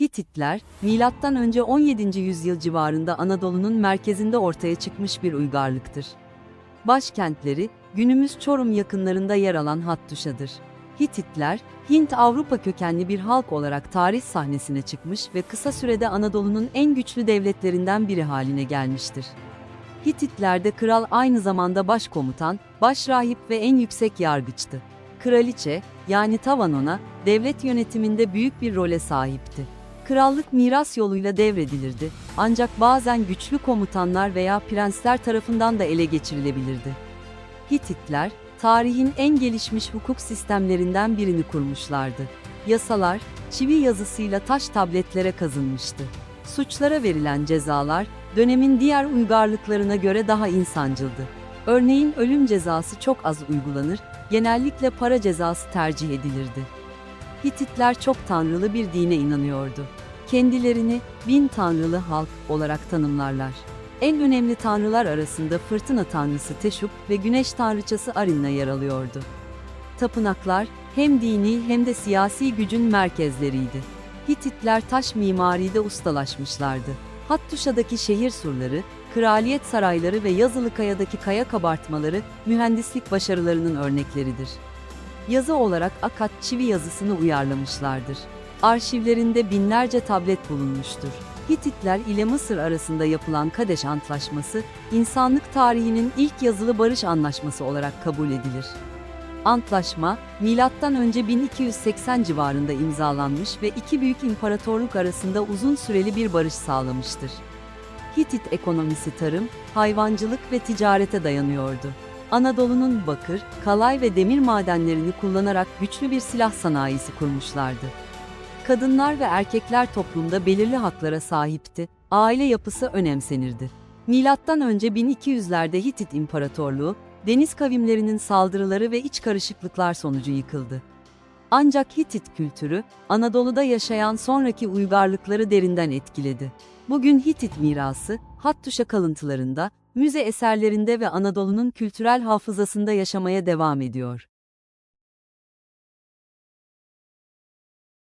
Hititler, M.Ö. 17. yüzyıl civarında Anadolu'nun merkezinde ortaya çıkmış bir uygarlıktır. Başkentleri, günümüz Çorum yakınlarında yer alan Hattuşa'dır. Hititler, Hint-Avrupa kökenli bir halk olarak tarih sahnesine çıkmış ve kısa sürede Anadolu'nun en güçlü devletlerinden biri haline gelmiştir. Hititlerde kral aynı zamanda başkomutan, başrahip ve en yüksek yargıçtı. Kraliçe, yani Tavanona, devlet yönetiminde büyük bir role sahipti. Krallık miras yoluyla devredilirdi, ancak bazen güçlü komutanlar veya prensler tarafından da ele geçirilebilirdi. Hititler, tarihin en gelişmiş hukuk sistemlerinden birini kurmuşlardı. Yasalar, çivi yazısıyla taş tabletlere kazınmıştı. Suçlara verilen cezalar, dönemin diğer uygarlıklarına göre daha insancıldı. Örneğin ölüm cezası çok az uygulanır, genellikle para cezası tercih edilirdi. Hititler çok tanrılı bir dine inanıyordu. Kendilerini bin tanrılı halk olarak tanımlarlar. En önemli tanrılar arasında fırtına tanrısı Teşup ve güneş tanrıçası Arinna yer alıyordu. Tapınaklar hem dini hem de siyasi gücün merkezleriydi. Hititler taş mimaride ustalaşmışlardı. Hattuşa'daki şehir surları, kraliyet sarayları ve Yazılıkaya'daki kaya kabartmaları mühendislik başarılarının örnekleridir. Yazı olarak akat çivi yazısını uyarlamışlardır. Arşivlerinde binlerce tablet bulunmuştur. Hititler ile Mısır arasında yapılan Kadeş Antlaşması, insanlık tarihinin ilk yazılı barış anlaşması olarak kabul edilir. Antlaşma, M.Ö. 1280 civarında imzalanmış ve iki büyük imparatorluk arasında uzun süreli bir barış sağlamıştır. Hitit ekonomisi tarım, hayvancılık ve ticarete dayanıyordu. Anadolu'nun bakır, kalay ve demir madenlerini kullanarak güçlü bir silah sanayisi kurmuşlardı. Kadınlar ve erkekler toplumda belirli haklara sahipti, aile yapısı önemsenirdi. Milattan önce 1200'lerde Hitit İmparatorluğu, deniz kavimlerinin saldırıları ve iç karışıklıklar sonucu yıkıldı. Ancak Hitit kültürü, Anadolu'da yaşayan sonraki uygarlıkları derinden etkiledi. Bugün Hitit mirası, Hattuşa kalıntılarında, müze eserlerinde ve Anadolu'nun kültürel hafızasında yaşamaya devam ediyor.